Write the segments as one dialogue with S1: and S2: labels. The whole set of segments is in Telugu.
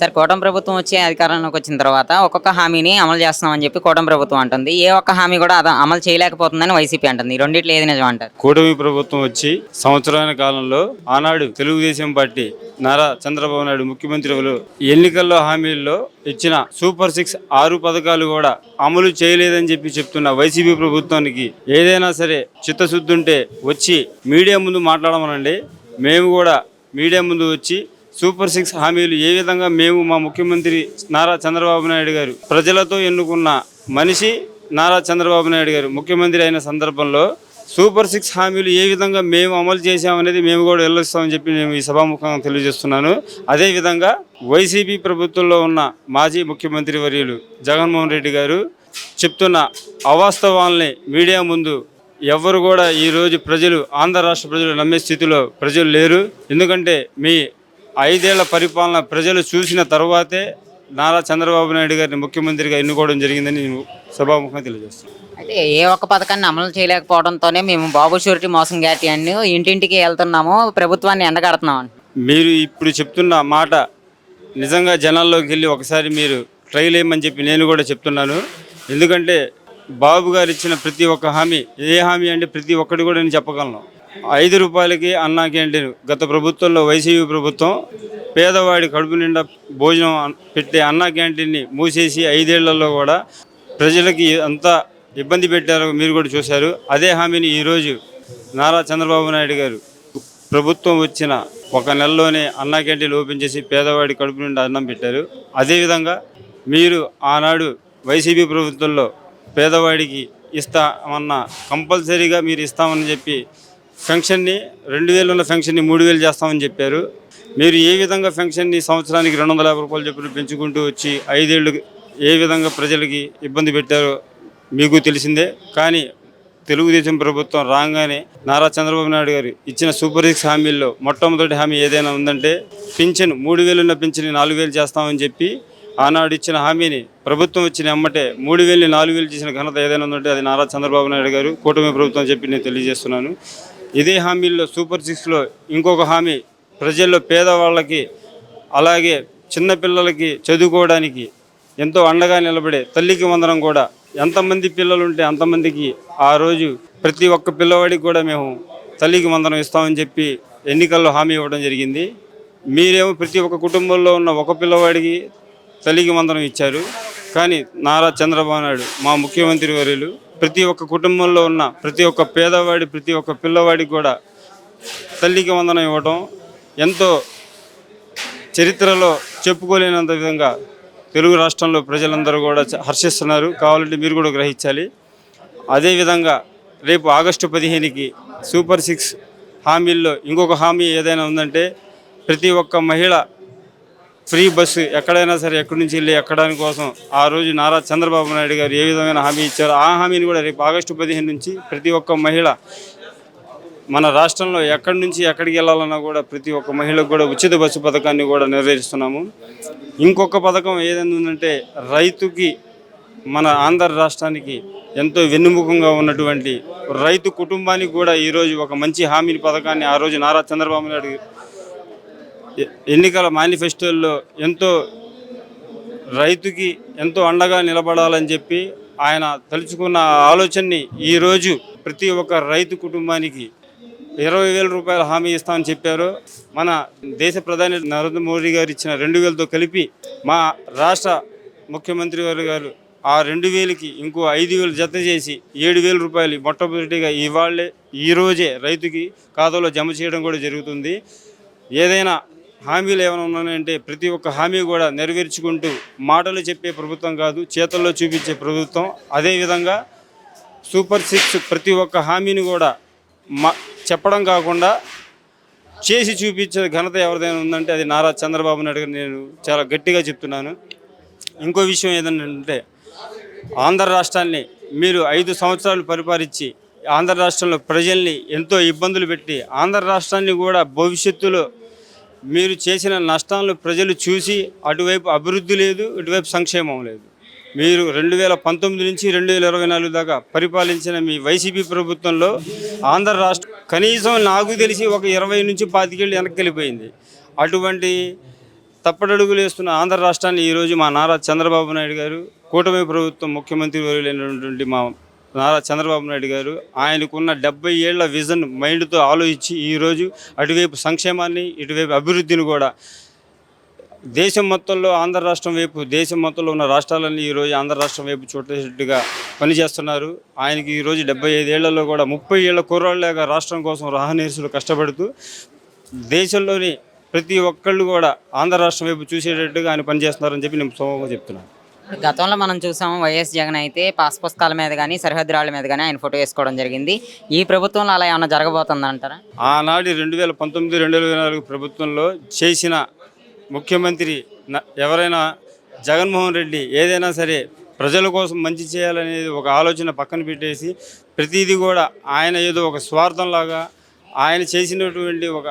S1: సార్ కూటమి ప్రభుత్వం వచ్చి అధికారంలోకి వచ్చిన తర్వాత ఒక్కొక్క హామీని అమలు చేస్తున్నామని చెప్పి కూటమి ప్రభుత్వం అంటుంది. ఏ ఒక్క హామీ కూడా అద- అమలు చేయలేకపోతుందని వైసీపీ అంటుంది. ఈ రెండిట్లో ఏది నిజం అంటారు?
S2: కూటమి ప్రభుత్వం వచ్చి సంవత్సరాల కాలంలో ఆనాడు తెలుగుదేశం పార్టీ నారా చంద్రబాబు నాయుడు ముఖ్యమంత్రులు ఎన్నికల్లో హామీల్లో ఇచ్చిన సూపర్ సిక్స్ ఆరు పథకాలు కూడా అమలు చేయలేదని చెప్పి చెప్తున్న వైసీపీ ప్రభుత్వానికి ఏదైనా సరే చిత్తశుద్ధి ఉంటే వచ్చి మీడియా ముందు మాట్లాడమనండి. మేము కూడా మీడియా ముందు వచ్చి సూపర్ సిక్స్ హామీలు ఏ విధంగా మేము మా ముఖ్యమంత్రి నారా చంద్రబాబు నాయుడు గారు ప్రజలతో ఎన్నుకున్న మనిషి నారా చంద్రబాబు నాయుడు గారు ముఖ్యమంత్రి అయిన సందర్భంలో సూపర్ సిక్స్ హామీలు ఏ విధంగా మేము అమలు చేశామనేది మేము కూడా వెళ్ళొస్తామని చెప్పి నేను ఈ సభాముఖంగా తెలియజేస్తున్నాను. అదేవిధంగా వైసీపీ ప్రభుత్వంలో ఉన్న మాజీ ముఖ్యమంత్రి వర్యులు జగన్మోహన్ రెడ్డి గారు చెప్తున్న అవాస్తవాల్ని మీడియా ముందు ఎవరు కూడా ఈరోజు ప్రజలు ఆంధ్ర రాష్ట్ర ప్రజలు నమ్మే స్థితిలో ప్రజలు లేరు. ఎందుకంటే మీ ఐదేళ్ళ పరిపాలన ప్రజలు చూసిన తర్వాతే నారా చంద్రబాబు నాయుడు గారిని ముఖ్యమంత్రిగా ఎన్నుకోవడం జరిగిందని నేను సభాముఖంగా తెలియజేస్తున్నాను.
S1: అయితే ఏ ఒక్క పథకాన్ని అమలు చేయలేకపోవడంతోనే మేము బాబు షూరిటీ మోసం గ్యాటి అని ఇంటింటికి వెళ్తున్నాము ప్రభుత్వాన్ని ఎండగడుతున్నాం.
S2: మీరు ఇప్పుడు చెప్తున్న మాట నిజంగా జనాల్లోకి వెళ్ళి ఒకసారి మీరు ట్రైల్ వేయమని చెప్పి నేను కూడా చెప్తున్నాను. ఎందుకంటే బాబు గారు ఇచ్చిన ప్రతి ఒక్క హామీ ఏ హామీ అంటే ప్రతి ఒక్కటి కూడా నేను చెప్పగలను. ఐదు రూపాయలకి అన్నా క్యాంటీన్ గత ప్రభుత్వంలో వైసీపీ ప్రభుత్వం పేదవాడి కడుపు నిండా భోజనం పెట్టే అన్నా క్యాంటీన్ని మూసేసి ఐదేళ్ళలో కూడా ప్రజలకి అంతా ఇబ్బంది పెట్టారు మీరు కూడా చూశారు. అదే హామీని ఈరోజు నారా చంద్రబాబు నాయుడు గారు ప్రభుత్వం వచ్చిన ఒక నెలలోనే అన్నా క్యాంటీన్లు ఓపెన్ చేసి పేదవాడి కడుపు నుండి అన్నం పెట్టారు. అదేవిధంగా మీరు ఆనాడు వైసీపీ ప్రభుత్వంలో పేదవాడికి ఇస్తామన్న కంపల్సరీగా మీరు ఇస్తామని చెప్పి ఫెన్షన్ని రెండు వేలు ఉన్న ఫెన్షన్ని మూడు వేలు చేస్తామని చెప్పారు. మీరు ఏ విధంగా ఫెన్షన్ని సంవత్సరానికి రెండు వందల యాభై రూపాయలు చెప్పిన పెంచుకుంటూ వచ్చి ఐదేళ్ళు ఏ విధంగా ప్రజలకి ఇబ్బంది పెట్టారో మీకు తెలిసిందే. కానీ తెలుగుదేశం ప్రభుత్వం రాగానే నారా చంద్రబాబు నాయుడు గారు ఇచ్చిన సూపర్ సిక్స్ హామీల్లో మొట్టమొదటి హామీ ఏదైనా ఉందంటే పింఛన్ మూడు వేలు ఉన్న నాలుగు వేలు చేస్తామని చెప్పి ఆనాడు ఇచ్చిన హామీని ప్రభుత్వం వచ్చిన అమ్మటే మూడు వేలు నాలుగు వేలు చేసిన ఘనత ఏదైనా ఉందంటే అది నారా చంద్రబాబు నాయుడు గారు కూటమి ప్రభుత్వం చెప్పి నేను తెలియజేస్తున్నాను. ఇదే హామీల్లో సూపర్ సిక్స్లో ఇంకొక హామీ ప్రజల్లో పేదవాళ్ళకి అలాగే చిన్నపిల్లలకి చదువుకోవడానికి ఎంతో అండగా నిలబడే తల్లికి వందనం కూడా. ఎంతమంది పిల్లలు ఉంటే అంతమందికి ఆ రోజు ప్రతి ఒక్క పిల్లవాడికి కూడా మేము తల్లికి వందనం ఇస్తామని చెప్పి ఎన్నికల్లో హామీ ఇవ్వడం జరిగింది. మీరేమో ప్రతి ఒక్క కుటుంబంలో ఉన్న ఒక పిల్లవాడికి తల్లికి వందనం ఇచ్చారు. కానీ నారా చంద్రబాబు నాయుడు మా ముఖ్యమంత్రి వర్యులు ప్రతి ఒక్క కుటుంబంలో ఉన్న ప్రతి ఒక్క పేదవాడి ప్రతి ఒక్క పిల్లవాడికి కూడా తల్లికి వందనం ఇవ్వటం ఎంతో చరిత్రలో చెప్పుకోలేనంత విధంగా తెలుగు రాష్ట్రంలో ప్రజలందరూ కూడా హర్షిస్తున్నారు. కావాలంటే మీరు కూడా గ్రహించాలి. అదేవిధంగా రేపు ఆగస్టు పదిహేనుకి సూపర్ సిక్స్ హామీల్లో ఇంకొక హామీ ఏదైనా ఉందంటే ప్రతి ఒక్క మహిళ ఫ్రీ బస్సు ఎక్కడైనా సరే ఎక్కడి నుంచి వెళ్ళి ఎక్కడానికి కోసం ఆ రోజు నారా చంద్రబాబు నాయుడు గారు ఏ విధమైన హామీ ఇచ్చారో ఆ హామీని కూడా రేపు ఆగస్టు పదిహేను నుంచి ప్రతి ఒక్క మహిళ మన రాష్ట్రంలో ఎక్కడి నుంచి ఎక్కడికి వెళ్ళాలన్నా కూడా ప్రతి ఒక్క మహిళకు కూడా ఉచిత బస్సు పథకాన్ని కూడా నెరవేరుస్తున్నాము ఇంకొక పథకం ఏదైందంటే ఉందంటే రైతుకి మన ఆంధ్ర రాష్ట్రానికి ఎంతో వెన్నుముఖంగా ఉన్నటువంటి రైతు కుటుంబానికి కూడా ఈరోజు ఒక మంచి హామీని పథకాన్ని ఆ రోజు నారా చంద్రబాబు నాయుడు ఎన్నికల మేనిఫెస్టోల్లో ఎంతో రైతుకి ఎంతో అండగా నిలబడాలని చెప్పి ఆయన తలుచుకున్న ఆలోచనని ఈరోజు ప్రతి ఒక్క రైతు కుటుంబానికి ఇరవై వేల రూపాయల హామీ ఇస్తామని చెప్పారు. మన దేశ ప్రధాని నరేంద్ర మోడీ గారు ఇచ్చిన రెండు వేలతో కలిపి మా రాష్ట్ర ముఖ్యమంత్రి వారు గారు ఆ రెండు వేలకి ఇంకో ఐదు వేలు జత చేసి ఏడు వేల రూపాయలు మొట్టమొదటిగా ఇవాళ్ళే ఈ రోజే రైతుకి ఖాతాలో జమ చేయడం కూడా జరుగుతుంది. ఏదైనా హామీలు ఏమైనా ఉన్నాయంటే ప్రతి ఒక్క హామీ కూడా నెరవేర్చుకుంటూ మాటలు చెప్పే ప్రభుత్వం కాదు చేతల్లో చూపించే ప్రభుత్వం. అదేవిధంగా సూపర్ సిక్స్ ప్రతి ఒక్క హామీని కూడా మా చెప్పడం కాకుండా చేసి చూపించే ఘనత ఎవరిదైనా ఉందంటే అది నారా చంద్రబాబు నాయుడు గారు. నేను చాలా గట్టిగా చెప్తున్నాను. ఇంకో విషయం ఏదంటే ఆంధ్ర రాష్ట్రాన్ని మీరు ఐదు సంవత్సరాలు పరిపాలించి ఆంధ్ర రాష్ట్రంలో ప్రజల్ని ఎంతో ఇబ్బందులు పెట్టి ఆంధ్ర రాష్ట్రాన్ని కూడా భవిష్యత్తులో మీరు చేసిన నష్టాలను ప్రజలు చూసి అటువైపు అభివృద్ధి లేదు ఇటువైపు సంక్షేమం లేదు. మీరు రెండు వేల పంతొమ్మిది నుంచి రెండు వేల ఇరవై నాలుగు దాకా పరిపాలించిన మీ వైసీపీ ప్రభుత్వంలో ఆంధ్ర రాష్ట్రం కనీసం నాకు తెలిసి ఒక ఇరవై నుంచి పాతికేళ్ళు వెనక్కి వెళ్ళిపోయింది అటువంటి తప్పటడుగులు వేస్తున్న ఆంధ్ర రాష్ట్రాన్ని ఈరోజు మా నారా చంద్రబాబు నాయుడు గారు కూటమి ప్రభుత్వం ముఖ్యమంత్రి వర్యులైనటువంటి మా నారా చంద్రబాబు నాయుడు గారు ఆయనకున్న డెబ్బై ఏళ్ళ విజన్ మైండ్తో ఆలోచించి ఈరోజు అటువైపు సంక్షేమాన్ని ఇటువైపు అభివృద్ధిని కూడా దేశం మొత్తంలో ఆంధ్ర రాష్ట్రం వైపు దేశం మొత్తంలో ఉన్న రాష్ట్రాలన్నీ ఈరోజు ఆంధ్ర రాష్ట్రం వైపు చూడేటట్టుగా పనిచేస్తున్నారు. ఆయనకి ఈరోజు డెబ్బై ఐదేళ్ళలో కూడా ముప్పై ఏళ్ళ కుర్రాళ్ళగా రాష్ట్రం కోసం రాహనీర్సులు కష్టపడుతూ దేశంలోని ప్రతి ఒక్కళ్ళు కూడా ఆంధ్ర రాష్ట్రం వైపు చూసేటట్టుగా ఆయన పనిచేస్తున్నారని చెప్పి నేను సోమంగా చెప్తున్నాను.
S1: గతంలో మనం చూసాము వైఎస్ జగన్ అయితే పాస్ పుస్తకాల మీద కానీ సరిహద్దు రాళ్ళ మీద కానీ ఆయన ఫోటో వేసుకోవడం జరిగింది. ఈ ప్రభుత్వంలో అలా ఏమైనా జరగబోతుంది అంటారా
S2: ఆనాటి రెండు వేల పంతొమ్మిది రెండు వేల నాలుగు ప్రభుత్వంలో చేసిన ముఖ్యమంత్రి ఎవరైనా జగన్మోహన్ రెడ్డి ఏదైనా సరే ప్రజల కోసం మంచి చేయాలనేది ఒక ఆలోచన పక్కన పెట్టేసి ప్రతిదీ కూడా ఆయన ఏదో ఒక స్వార్థంలాగా ఆయన చేసినటువంటి ఒక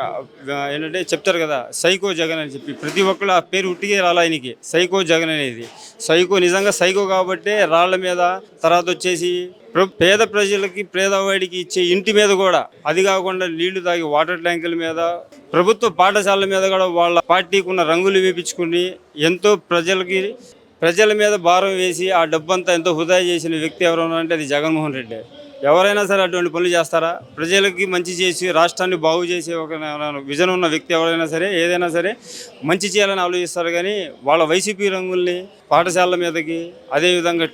S2: ఏంటంటే చెప్తారు కదా సైకో జగన్ అని చెప్పి. ప్రతి ఒక్కళ్ళు ఆ పేరు ఉట్టిగే రాలా ఆయనకి సైకో జగన్ అనేది. సైకో నిజంగా సైకో కాబట్టే రాళ్ళ మీద తర్వాత వచ్చేసి పేద ప్రజలకి పేదవాడికి ఇచ్చే ఇంటి మీద కూడా అది కాకుండా నీళ్ళు తాగి వాటర్ ట్యాంకుల మీద ప్రభుత్వ పాఠశాలల మీద కూడా వాళ్ళ పార్టీకి ఉన్న రంగులు వేపించుకుని ఎంతో ప్రజలకి ప్రజల మీద భారం వేసి ఆ డబ్బంతా ఎంతో హుదా చేసిన వ్యక్తి ఎవరైనా అంటే అది జగన్మోహన్ రెడ్డి. ఎవరైనా సరే అటువంటి పనులు చేస్తారా? ప్రజలకి మంచి చేసి రాష్ట్రాన్ని బాగు చేసే ఒక విజన్ ఉన్న వ్యక్తి ఎవరైనా సరే ఏదైనా సరే మంచి చేయాలని ఆలోచిస్తారు. కానీ వాళ్ళ వైసీపీ రంగుల్ని పాఠశాలల మీదకి అదేవిధంగా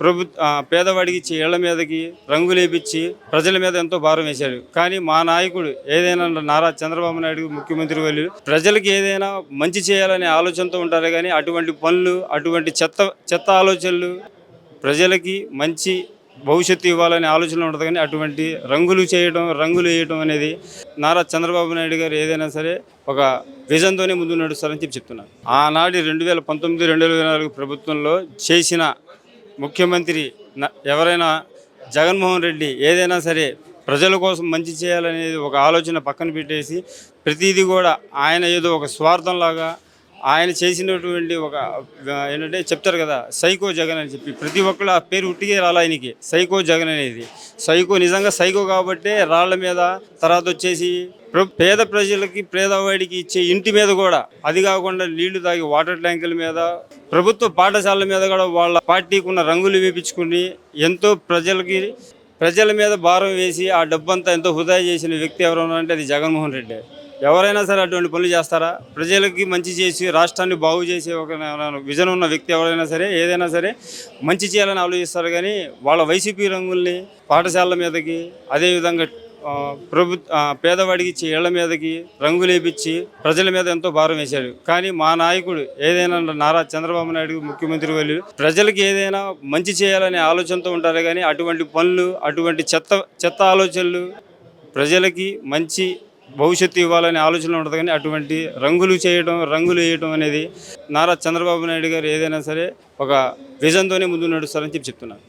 S2: ప్రభు పేదవాడికి ఇచ్చి ఇళ్ళ మీదకి రంగులేపించి ప్రజల మీద ఎంతో భారం వేశాడు. కానీ మా నాయకుడు ఏదైనా నారా చంద్రబాబు నాయుడు ముఖ్యమంత్రి వాళ్ళు ప్రజలకి ఏదైనా మంచి చేయాలనే ఆలోచనతో ఉంటారు. కానీ అటువంటి పనులు అటువంటి చెత్త చెత్త ఆలోచనలు ప్రజలకి మంచి భవిష్యత్తు ఇవ్వాలనే ఆలోచన ఉంటుంది కానీ అటువంటి రంగులు చేయడం రంగులు వేయడం అనేది నారా చంద్రబాబు నాయుడు గారు ఏదైనా సరే ఒక విజన్తోనే ముందు నడుస్తారని చెప్పి చెప్తున్నాను ఆనాటి రెండు వేల పంతొమ్మిది రెండు వేల నాలుగు ప్రభుత్వంలో చేసిన ముఖ్యమంత్రి న- ఎవరైనా జగన్మోహన్ రెడ్డి ఏదైనా సరే ప్రజల కోసం మంచి చేయాలనేది ఒక ఆలోచన పక్కన పెట్టేసి ప్రతిదీ కూడా ఆయన ఏదో ఒక స్వార్థంలాగా ఆయన చేసినటువంటి ఒక ఏంటంటే చెప్తారు కదా సైకో జగన్ అని చెప్పి. ప్రతి ఒక్కళ్ళు ఆ పేరు ఉట్టిగే రాలి ఆయనకి. సైకో జగన్ అనేది. సైకో నిజంగా సైకో కాబట్టే రాళ్ళ మీద తర్వాత వచ్చేసి పేద ప్రజలకి పేదవాడికి ఇచ్చే ఇంటి మీద కూడా అది కాకుండా నీళ్ళు తాగి వాటర్ ట్యాంకుల మీద ప్రభుత్వ పాఠశాలల మీద కూడా వాళ్ళ పార్టీకి ఉన్న రంగులు వేపించుకుని ఎంతో ప్రజలకి ప్రజల మీద భారం వేసి ఆ డబ్బంతా ఎంతో హుదా చేసిన వ్యక్తి ఎవరైనా అంటే అది జగన్మోహన్ రెడ్డి. ఎవరైనా సరే అటువంటి పనులు చేస్తారా? ప్రజలకి మంచి చేసి రాష్ట్రాన్ని బాగు చేసే ఒక విజన్ ఉన్న వ్యక్తి ఎవరైనా సరే ఏదైనా సరే మంచి చేయాలని ఆలోచిస్తారు. కానీ వాళ్ళ వైసీపీ రంగుల్ని పాఠశాలల మీదకి అదేవిధంగా ప్రభు పేదవాడికి ఇచ్చి ఇళ్ళ మీదకి రంగులేపించి ప్రజల మీద ఎంతో భారం వేశాడు కానీ మా నాయకుడు ఏదైనా నారా చంద్రబాబు నాయుడు ముఖ్యమంత్రి వాళ్ళు ప్రజలకి ఏదైనా మంచి చేయాలనే ఆలోచనతో ఉంటారు. కానీ అటువంటి పనులు అటువంటి చెత్త చెత్త ఆలోచనలు ప్రజలకి మంచి భవిష్యత్తు ఇవ్వాలనే ఆలోచన ఉంటుంది కానీ అటువంటి రంగులు చేయడం రంగులు వేయడం అనేది నారా చంద్రబాబు నాయుడు గారు ఏదైనా సరే ఒక విజన్తోనే ముందు నడుస్తారని చెప్పి చెప్తున్నాను